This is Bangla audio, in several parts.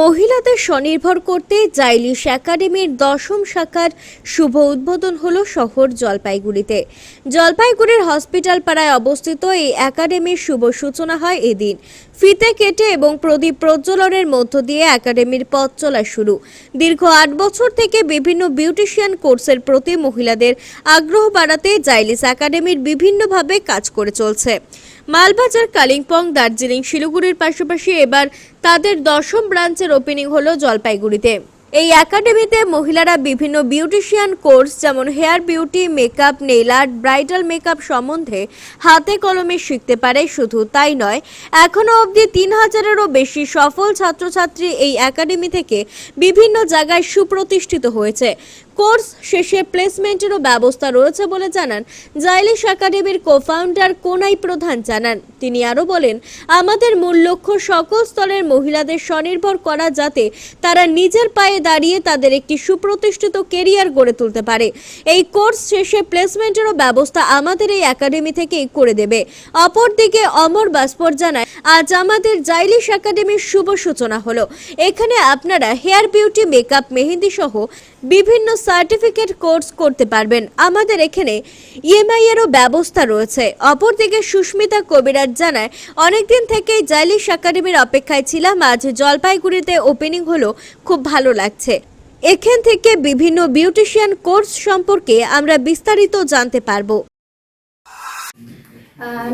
মহিলাদের স্বনির্ভর করতে জাইলিশ একাডেমির দশম শাখার শুভ উদ্বোধন হলো শহর জলপাইগুড়িতে। জলপাইগুড়ির হসপিটাল পাড়ায় অবস্থিত এই একাডেমির শুভ সূচনা হয় এদিন। ফিতে কেটে এবং প্রদীপ প্রজ্বলনের মধ্য দিয়ে একাডেমির পথ চলা শুরু। দীর্ঘ আট বছর থেকে বিভিন্ন বিউটিশিয়ান কোর্সের প্রতি মহিলাদের আগ্রহ বাড়াতে জাইলিস একাডেমির বিভিন্নভাবে কাজ করে চলছে। মালবাজার, কালিম্পং, দার্জিলিং, শিলিগুড়ির পাশাপাশি এবার তাদের দশম ব্রাঞ্চের ওপেনিং হলো জলপাইগুড়িতে। এই একাডেমিতে মহিলারা বিভিন্ন বিউটিশিয়ান কোর্স যেমন hair beauty makeup nail art bridal makeup সম্বন্ধে হাতে কলমে শিখতে পারে, শুধু তাই নয় এখনও অবধি তিন হাজারেরও বেশি সফল ছাত্রছাত্রী এই একাডেমি থেকে বিভিন্ন জায়গায় সুপ্রতিষ্ঠিত হয়েছে। কোর্স শেষে প্লেসমেন্টেরও ব্যবস্থা রয়েছে বলে জানান। জাইলিশ একাডেমির কোফাউন্ডার কোনাই প্রধান জানান। তিনি আরও বলেন, আমাদের মূল লক্ষ্য সকল স্তরের মহিলাদের স্বনির্ভর করা যাতে তারা নিজের পায়ে দাঁড়িয়ে তাদের একটি সুপ্রতিষ্ঠিত কেরিয়ার গড়ে তুলতে পারে। এই কোর্স শেষে প্লেসমেন্টেরও ব্যবস্থা আমাদের এই একাডেমি থেকেই করে দেবে। অপরদিকে অমর বাস্পর জানায়, আজ আমাদের জাইলিশ একাডেমির শুভ সূচনা হলো। এখানে আপনারা হেয়ার বিউটি, মেকআপ মেহেন্দি সহ বিভিন্ন সার্টিফিকেট কোর্স করতে পারবেন। আমাদের এখানে ইএমআই এরও ব্যবস্থা রয়েছে। অপরদিকে সুস্মিতা কবিরাজ জানায়, অনেকদিন থেকেই জাইলিশ একাডেমির অপেক্ষায় ছিলাম, আজ জলপাইগুড়িতে ওপেনিং হলো, খুব ভালো লাগছে। এখান থেকে বিভিন্ন বিউটিশিয়ান কোর্স সম্পর্কে আমরা বিস্তারিত জানতে পারব।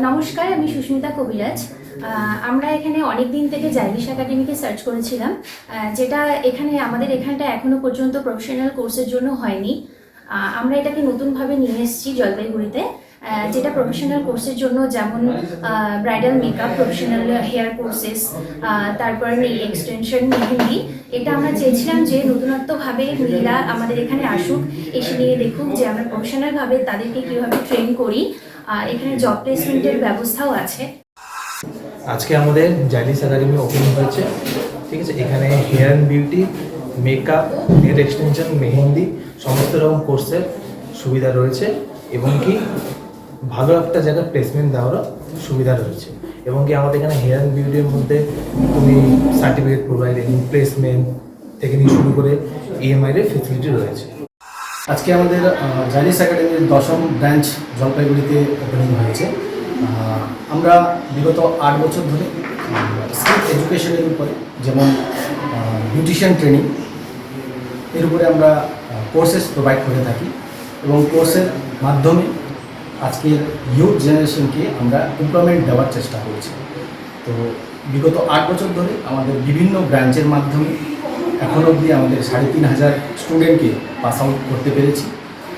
নমস্কার, আমি সুস্মিতা কবিরাজ। আমরা এখানে অনেক দিন থেকে জাইলিশ একাডেমিকে সার্চ করেছিলাম যেটা এখানে, আমাদের এখানটা এখনও পর্যন্ত প্রফেশনাল কোর্সের জন্য হয়নি। আমরা এটাকে নতুনভাবে নিয়ে এসেছি জলপাইগুড়িতে। যেটা প্রফেশনাল কোর্সের জন্য যেমন bridal makeup professional hair courses তারপর নেই এক্সটেনশন মেহেন্দি, এটা আমরা চেয়েছিলাম যে নতুনত্বভাবে মেয়েরা আমাদের এখানে আসুক, এসে নিয়ে দেখুক যে আমরা প্রফেশনালভাবে তাদেরকে কীভাবে ট্রেন করি এখানে জব প্লেসমেন্টের ব্যবস্থাও আছে। আজকে আমাদের জাইলিস একাডেমি ওপেন হয়েছে, ঠিক আছে? এখানে hair beauty makeup nail extension mehendi, সমস্ত রকম কোর্সের সুবিধা রয়েছে, এবং কি ভালো একটা জায়গায় প্লেসমেন্ট দেওয়ারও সুবিধা রয়েছে। এবং কি আমাদের এখানে হেয়ার অ্যান্ড বিউটির মধ্যে তুমি সার্টিফিকেট প্রোভাইডিং প্লেসমেন্ট থেকে নিয়ে শুরু করে ইএমআই এর ফেসিলিটি রয়েছে। আজকে আমাদের জাইনিস একাডেমির দশম ব্রাঞ্চ জলপাইগুড়িতে ওপেনিং হয়েছে। আমরা বিগত আট বছর ধরে স্কিল এডুকেশনের উপরে, যেমন বিউটিশিয়ান ট্রেনিং এর উপরে আমরা কোর্সেস প্রোভাইড করে থাকি। এবং কোর্সের মাধ্যমে আজকের ইউথ জেনারেশনকে আমরা এমপ্লয়মেন্ট দেওয়ার চেষ্টা করছি। তো বিগত আট বছর ধরে আমাদের বিভিন্ন ব্রাঞ্চের মাধ্যমে এখন অবধি আমাদের সাড়ে তিন হাজার স্টুডেন্টকে পাস আউট করতে পেরেছি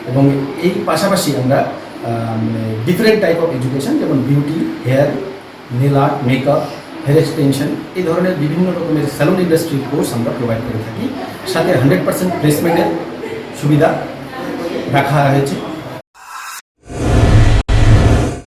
এবং এই পাশাপাশি আমরা ডিফারেন্ট টাইপ অফ এডুকেশন যেমন beauty hair nail art makeup hair extension এই ধরনের বিভিন্ন রকমের স্যালুন ইন্ডাস্ট্রির কোর্স আমরা প্রোভাইড করে থাকি। সাথে হান্ড্রেড পার্সেন্ট প্লেসমেন্টের সুবিধা রাখা হয়েছে।